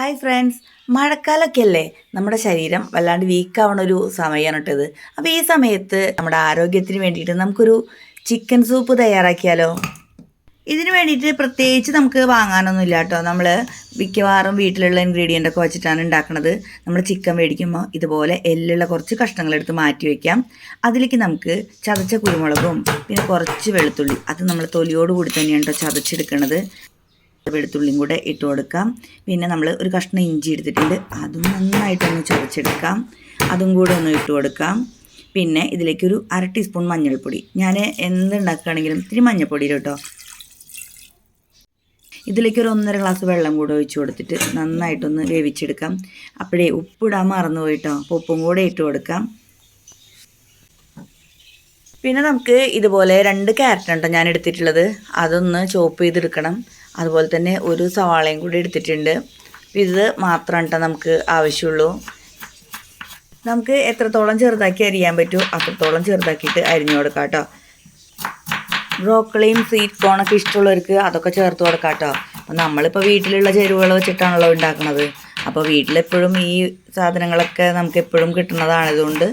Hi friends മഴക്കാലമൊക്കെ അല്ലേ നമ്മുടെ ശരീരം വല്ലാണ്ട് വീക്കാവണ ഒരു സമയമാണ് കേട്ടത് അപ്പോൾ ഈ സമയത്ത് നമ്മുടെ ആരോഗ്യത്തിന് വേണ്ടിയിട്ട് നമുക്കൊരു ചിക്കൻ സൂപ്പ് തയ്യാറാക്കിയാലോ? ഇതിന് വേണ്ടിയിട്ട് പ്രത്യേകിച്ച് നമുക്ക് വാങ്ങാനൊന്നും ഇല്ല കേട്ടോ നമ്മൾ മിക്കവാറും വീട്ടിലുള്ള ഇൻഗ്രീഡിയന്റ് ഒക്കെ വെച്ചിട്ടാണ് ഉണ്ടാക്കുന്നത് നമ്മൾ ചിക്കൻ മേടിക്കുമ്പോൾ ഇതുപോലെ എല്ലുള്ള കുറച്ച് കഷ്ണങ്ങളെടുത്ത് മാറ്റി വയ്ക്കാം അതിലേക്ക് നമുക്ക് ചതച്ച കുരുമുളകും പിന്നെ കുറച്ച് വെളുത്തുള്ളി. അത് നമ്മൾ തൊലിയോടുകൂടി തന്നെയാണ് കേട്ടോ ചതച്ചെടുക്കുന്നത് വെളുത്തുള്ളിയും കൂടെ ഇട്ട് കൊടുക്കാം. പിന്നെ നമ്മൾ ഒരു കഷ്ണം ഇഞ്ചി എടുത്തിട്ടുണ്ട്. അതും നന്നായിട്ടൊന്ന് ചതച്ചെടുക്കാം. അതും കൂടെ ഒന്ന് ഇട്ട് കൊടുക്കാം. പിന്നെ ഇതിലേക്കൊരു അര ടീസ്പൂൺ മഞ്ഞൾപ്പൊടി. ഞാൻ എന്തുണ്ടാക്കുകയാണെങ്കിലും ഇത്തിരി മഞ്ഞൾപ്പൊടി കേട്ടോ. ഇതിലേക്ക് ഒരു ഒന്നര ഗ്ലാസ് വെള്ളം കൂടെ ഒഴിച്ച് കൊടുത്തിട്ട് നന്നായിട്ടൊന്ന് വേവിച്ചെടുക്കാം. അപ്പോഴേ ഉപ്പിടാൻ മറന്നു പോയിട്ടോ അപ്പോൾ ഉപ്പും കൂടെ ഇട്ട് കൊടുക്കാം. പിന്നെ നമുക്ക് ഇതുപോലെ രണ്ട് ക്യാരറ്റ് ഉണ്ടോ ഞാൻ എടുത്തിട്ടുള്ളത്? അതൊന്ന് ചോപ്പ് ചെയ്തെടുക്കണം. അതുപോലെ തന്നെ ഒരു സവാളയും കൂടി എടുത്തിട്ടുണ്ട്. ഇത് മാത്രം കേട്ടോ നമുക്ക് ആവശ്യമുള്ളൂ? നമുക്ക് എത്രത്തോളം ചെറുതാക്കി അരിയാൻ പറ്റുമോ അത്രത്തോളം ചെറുതാക്കിയിട്ട് അരിഞ്ഞു കൊടുക്കാം കേട്ടോ. ബ്രോക്കളിയും സ്വീറ്റ് കോണൊക്കെ ഇഷ്ടമുള്ളവർക്ക് അതൊക്കെ ചേർത്ത് കൊടുക്കാം കേട്ടോ. അപ്പം നമ്മളിപ്പോൾ വീട്ടിലുള്ള ചേരുവകൾ വെച്ചിട്ടാണല്ലോ ഉണ്ടാക്കുന്നത് അപ്പോൾ വീട്ടിലെപ്പോഴും ഈ സാധനങ്ങളൊക്കെ നമുക്ക് എപ്പോഴും കിട്ടുന്നതാണതുകൊണ്ട്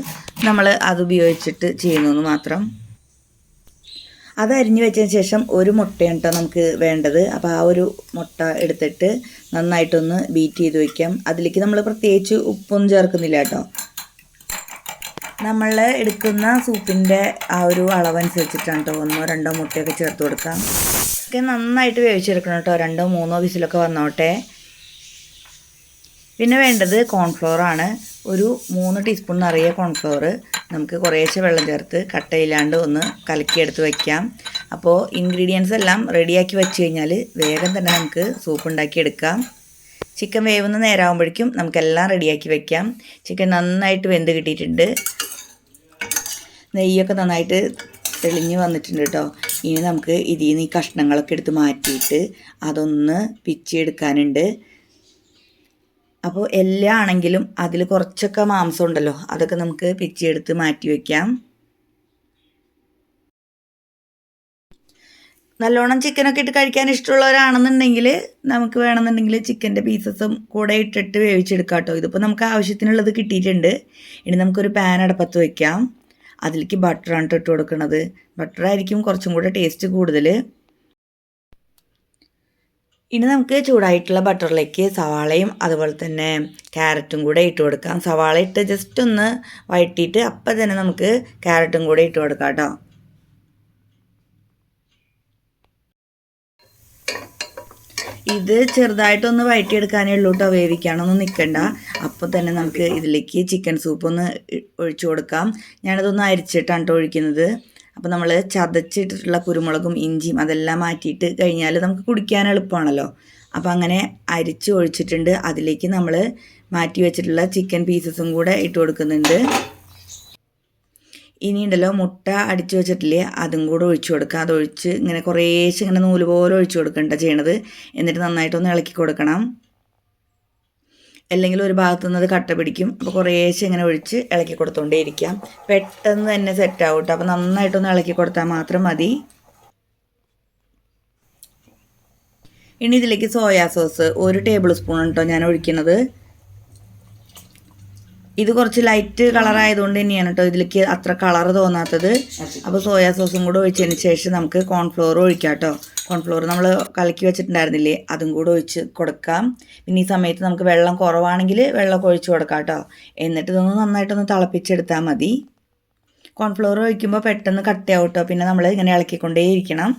നമ്മൾ അത് ഉപയോഗിച്ചിട്ട് ചെയ്യുന്നു മാത്രം. അത് അരിഞ്ഞു വെച്ചതിന് ശേഷം ഒരു മുട്ടയാണ് കേട്ടോ നമുക്ക് വേണ്ടത്. അപ്പോൾ ആ ഒരു മുട്ട എടുത്തിട്ട് നന്നായിട്ടൊന്ന് ബീറ്റ് ചെയ്ത് വയ്ക്കാം അതിലേക്ക് നമ്മൾ പ്രത്യേകിച്ച് ഉപ്പൊന്നും ചേർക്കുന്നില്ല കേട്ടോ നമ്മൾ എടുക്കുന്ന സൂപ്പിന്റെ ആ ഒരു അളവനുസരിച്ചിട്ടാണ് കേട്ടോ ഒന്നോ രണ്ടോ മുട്ടയൊക്കെ ചേർത്ത് കൊടുക്കാം. ഒക്കെ നന്നായിട്ട് വേവിച്ചെടുക്കണം കേട്ടോ രണ്ടോ മൂന്നോ വിസിലൊക്കെ വന്നോട്ടെ. പിന്നെ വേണ്ടത് കോൺഫ്ലോർ ആണ്. ഒരു മൂന്ന് ടീസ്പൂൺ നിറയെ കോൺഫ്ലോർ നമുക്ക് കുറേശ്ശെ വെള്ളം ചേർത്ത് കട്ടയില്ലാണ്ട് ഒന്ന് കലക്കിയെടുത്ത് വയ്ക്കാം അപ്പോൾ ഇൻഗ്രീഡിയൻസ് എല്ലാം റെഡിയാക്കി വെച്ച് കഴിഞ്ഞാൽ വേഗം തന്നെ നമുക്ക് സൂപ്പ് ഉണ്ടാക്കിയെടുക്കാം. ചിക്കൻ വേവുന്ന നേരമാകുമ്പോഴേക്കും നമുക്കെല്ലാം റെഡിയാക്കി വെക്കാം. ചിക്കൻ നന്നായിട്ട് വെന്ത് കിട്ടിയിട്ടുണ്ട്. നെയ്യൊക്കെ നന്നായിട്ട് തെളിഞ്ഞ് വന്നിട്ടുണ്ട് കേട്ടോ ഇനി നമുക്ക് ഇതിൽ നിന്ന് ഈ കഷ്ണങ്ങളൊക്കെ എടുത്ത് മാറ്റിയിട്ട് അതൊന്ന് പിച്ചെടുക്കാനുണ്ട് അപ്പോൾ എല്ലാം ആണെങ്കിലും അതിൽ കുറച്ചൊക്കെ മാംസം ഉണ്ടല്ലോ അതൊക്കെ നമുക്ക് പിച്ചിയെടുത്ത് മാറ്റി വയ്ക്കാം നല്ലോണം ചിക്കനൊക്കെ ഇട്ട് കഴിക്കാൻ ഇഷ്ടമുള്ളവരാണെന്നുണ്ടെങ്കിൽ നമുക്ക് വേണമെന്നുണ്ടെങ്കിൽ ചിക്കന്റെ പീസസും കൂടെ ഇട്ടിട്ട് വേവിച്ചെടുക്കാം കേട്ടോ. ഇതിപ്പോൾ നമുക്ക് ആവശ്യത്തിനുള്ളത് കിട്ടിയിട്ടുണ്ട്. ഇനി നമുക്കൊരു പാൻ അടപ്പത്ത് വയ്ക്കാം അതിലേക്ക് ബട്ടറാണ് ഇട്ട് കൊടുക്കുന്നത് ബട്ടറായിരിക്കും കുറച്ചും കൂടെ ടേസ്റ്റ് കൂടുതൽ ഇനി നമുക്ക് ചൂടായിട്ടുള്ള ബട്ടറിലേക്ക് സവാളയും അതുപോലെ തന്നെ ക്യാരറ്റും കൂടെ ഇട്ട് കൊടുക്കാം. സവാള ഇട്ട് ജസ്റ്റ് ഒന്ന് വഴറ്റിയിട്ട് അപ്പം തന്നെ നമുക്ക് ക്യാരറ്റും കൂടെ ഇട്ട് കൊടുക്കാം കേട്ടോ. ഇത് ചെറുതായിട്ടൊന്ന് വഴറ്റിയെടുക്കാനേ ഉള്ളൂ കേട്ടോ. വേവിക്കാനൊന്നും നിൽക്കണ്ട. അപ്പോൾ തന്നെ നമുക്ക് ഇതിലേക്ക് ചിക്കൻ സൂപ്പ് ഒന്ന് ഒഴിച്ചു കൊടുക്കാം. ഞാനതൊന്ന് അരിച്ചിട്ടാണ് കേട്ടോ ഒഴിക്കുന്നത്. അപ്പോൾ നമ്മൾ ചതച്ചിട്ടിട്ടുള്ള കുരുമുളകും ഇഞ്ചിയും അതെല്ലാം മാറ്റിയിട്ട് കഴിഞ്ഞാൽ നമുക്ക് കുടിക്കാൻ എളുപ്പമാണല്ലോ. അപ്പോൾ അങ്ങനെ അരിച്ച് ഒഴിച്ചിട്ടുണ്ട്. അതിലേക്ക് നമ്മൾ മാറ്റി വെച്ചിട്ടുള്ള ചിക്കൻ പീസസും കൂടെ ഇട്ട് കൊടുക്കുന്നുണ്ട്. ഇനി ഉണ്ടല്ലോ മുട്ട അടിച്ചു വെച്ചിട്ടില്ലേ അതും കൂടെ ഒഴിച്ചു കൊടുക്കുക അതൊഴിച്ച് ഇങ്ങനെ കുറേശ്ശെ ഇങ്ങനെ നൂൽ പോലെ ഒഴിച്ചു കൊടുക്കണ്ട ചെയ്യണത്. എന്നിട്ട് നന്നായിട്ടൊന്ന് ഇളക്കി കൊടുക്കണം. അല്ലെങ്കിൽ ഒരു ഭാഗത്തു നിന്ന് അത് കട്ട പിടിക്കും. അപ്പോൾ കുറേശ്ശെ ഇങ്ങനെ ഒഴിച്ച് ഇളക്കി കൊടുത്തോണ്ടേ ഇരിക്കാം പെട്ടെന്ന് തന്നെ സെറ്റ് കേട്ടോ അപ്പോൾ നന്നായിട്ടൊന്ന് ഇളക്കി കൊടുത്താൽ മാത്രം മതി. ഇനി ഇതിലേക്ക് സോയാ സോസ്. ഒരു ടേബിൾ സ്പൂൺ കേട്ടോ ഞാൻ ഒഴിക്കുന്നത്. ഇത് കുറച്ച് ലൈറ്റ് കളർ ആയതുകൊണ്ട് തന്നെയാണ് കേട്ടോ ഇതിലേക്ക് അത്ര കളർ തോന്നാത്തത്. അപ്പോൾ സോയാ സോസും കൂടെ ഒഴിച്ചതിന് ശേഷം നമുക്ക് കോൺഫ്ലോർ ഒഴിക്കാം കേട്ടോ കോൺഫ്ലോർ നമ്മൾ കലക്കി വെച്ചിട്ടുണ്ടായിരുന്നില്ലേ അതും കൂടെ ഒഴിച്ച് കൊടുക്കാം. പിന്നെ ഈ സമയത്ത് നമുക്ക് വെള്ളം കുറവാണെങ്കിൽ വെള്ളമൊക്കെ ഒഴിച്ച് കൊടുക്കാം കേട്ടോ എന്നിട്ട് ഇതൊന്ന് നന്നായിട്ടൊന്ന് തിളപ്പിച്ചെടുത്താൽ മതി. കോൺഫ്ലോർ ഒഴിക്കുമ്പോൾ പെട്ടെന്ന് കട്ടയാവും കേട്ടോ പിന്നെ നമ്മൾ ഇങ്ങനെ ഇളക്കിക്കൊണ്ടേയിരിക്കണം.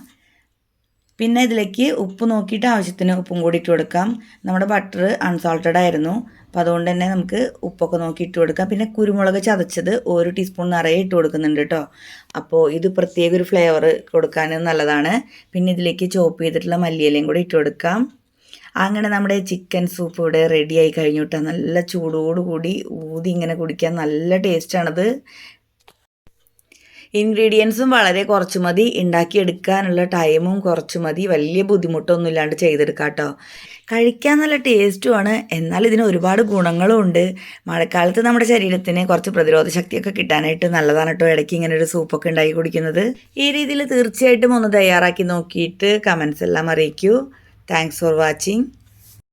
പിന്നെ ഇതിലേക്ക് ഉപ്പ് നോക്കിയിട്ട് ആവശ്യത്തിന് ഉപ്പും കൂടി ഇട്ട് കൊടുക്കാം. നമ്മുടെ ബട്ടർ അൺസോൾട്ടഡ് ആയിരുന്നു. അപ്പോൾ അതുകൊണ്ട് തന്നെ നമുക്ക് ഉപ്പൊക്കെ നോക്കി ഇട്ട് കൊടുക്കാം. പിന്നെ കുരുമുളക് ചതച്ചത് ഒരു ടീസ്പൂൺ നിറയെ ഇട്ട് കൊടുക്കുന്നുണ്ട് കേട്ടോ അപ്പോൾ ഇത് പ്രത്യേക ഒരു ഫ്ലേവർ കൊടുക്കാൻ നല്ലതാണ്. പിന്നെ ഇതിലേക്ക് ചോപ്പ് ചെയ്തിട്ടുള്ള മല്ലിയിലയും കൂടി ഇട്ട് കൊടുക്കാം. അങ്ങനെ നമ്മുടെ ചിക്കൻ സൂപ്പ് ഇവിടെ റെഡിയായി കഴിഞ്ഞു കേട്ടോ നല്ല ചൂടോടുകൂടി ഊതി ഇങ്ങനെ കുടിക്കാൻ നല്ല ടേസ്റ്റാണത് ഇൻഗ്രീഡിയൻസും വളരെ കുറച്ച് മതി. ഉണ്ടാക്കിയെടുക്കാനുള്ള ടൈമും കുറച്ച് മതി. വലിയ ബുദ്ധിമുട്ടൊന്നും ഇല്ലാണ്ട് ചെയ്തെടുക്കാം കേട്ടോ കഴിക്കാൻ നല്ല ടേസ്റ്റുമാണ്. എന്നാൽ ഇതിന് ഒരുപാട് ഗുണങ്ങളും ഉണ്ട് മഴക്കാലത്ത് നമ്മുടെ ശരീരത്തിന് കുറച്ച് പ്രതിരോധ ശക്തിയൊക്കെ കിട്ടാനായിട്ട് നല്ലതാണ് കേട്ടോ. ഇടയ്ക്ക് ഇങ്ങനെ ഒരു സൂപ്പൊക്കെ ഉണ്ടാക്കി കുടിക്കുന്നത്. ഈ രീതിയിൽ തീർച്ചയായിട്ടും ഒന്ന് തയ്യാറാക്കി നോക്കിയിട്ട് കമൻസ് എല്ലാം അറിയിക്കൂ. Thanks for watching